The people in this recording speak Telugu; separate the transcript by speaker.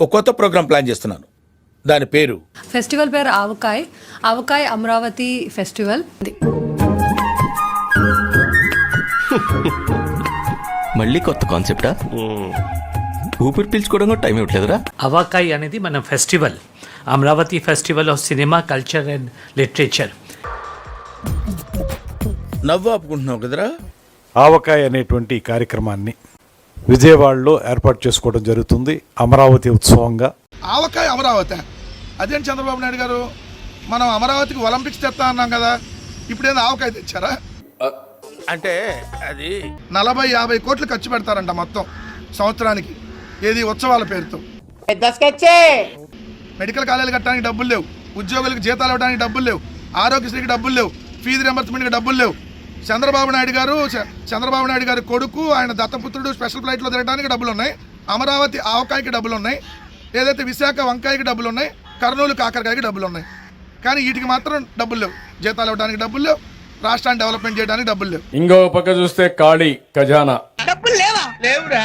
Speaker 1: ఒక కొత్త ప్రోగ్రాం ప్లాన్ చేస్తున్నాను. దాని పేరు?
Speaker 2: ఫెస్టివల్ పేరు ఆవకాయ్. ఆవకాయ్ అమరావతి ఫెస్టివల్.
Speaker 3: మళ్ళీ కొత్త కాన్సెప్టా? ఊపిరి పీల్చుకోవడం కూడా టైం ఇవ్వట్లేదురా?
Speaker 4: అవాకాయ్ అనేది మన festival. Amaravati festival of cinema culture and literature.
Speaker 1: నవ్వు ఆపుకుంటున్నావు కదరా?
Speaker 5: ఆవకాయ అనేటువంటి కార్యక్రమాన్ని విజయవాడలో ఏర్పాటు చేసుకోవడం జరుగుతుంది. అమరావతి ఉత్సవంగా.
Speaker 6: ఆవకాయ అమరావతి. అదేంటి చంద్రబాబు నాయుడు గారు? మనం అమరావతికి ఒలింపిక్స్ తెస్తా అన్నాం కదా. ఇప్పుడేదో ఆవకాయ తెచ్చారా?
Speaker 1: అంటే అది
Speaker 6: నలభై యాభై కోట్లు ఖర్చు పెడతారంట మొత్తం సంవత్సరానికి. ఏది ఉత్సవాల పేరుతో. మెడికల్ కాలేజీలు కట్టడానికి డబ్బులు లేవు. ఉద్యోగులకు జీతాలు ఇవ్వడానికి డబ్బులు లేవు. ఆరోగ్యశ్రీకి డబ్బులు లేవు. ఫీజు రింబర్స్మెంట్కి డబ్బులు లేవు. చంద్రబాబు నాయుడు గారు చంద్రబాబు నాయుడు గారి కొడుకు ఆయన దత్తపుత్రుడు స్పెషల్ ఫ్లైట్లో తిరగడానికి డబ్బులు ఉన్నాయి అమరావతి ఆవకాయకి డబ్బులు ఉన్నాయి ఏదైతే విశాఖ వంకాయకి డబ్బులు ఉన్నాయి కర్నూలు కాకరకాయకి డబ్బులు ఉన్నాయి కానీ వీటికి మాత్రం డబ్బులు లేవు. జీతాలు ఇవ్వడానికి డబ్బులు లేవు. రాష్ట్రాన్ని డెవలప్మెంట్ చేయడానికి డబ్బులు లేవు.
Speaker 7: ఇంకో పక్క చూస్తే ఖాళీ ఖజానా.
Speaker 6: లేవురా.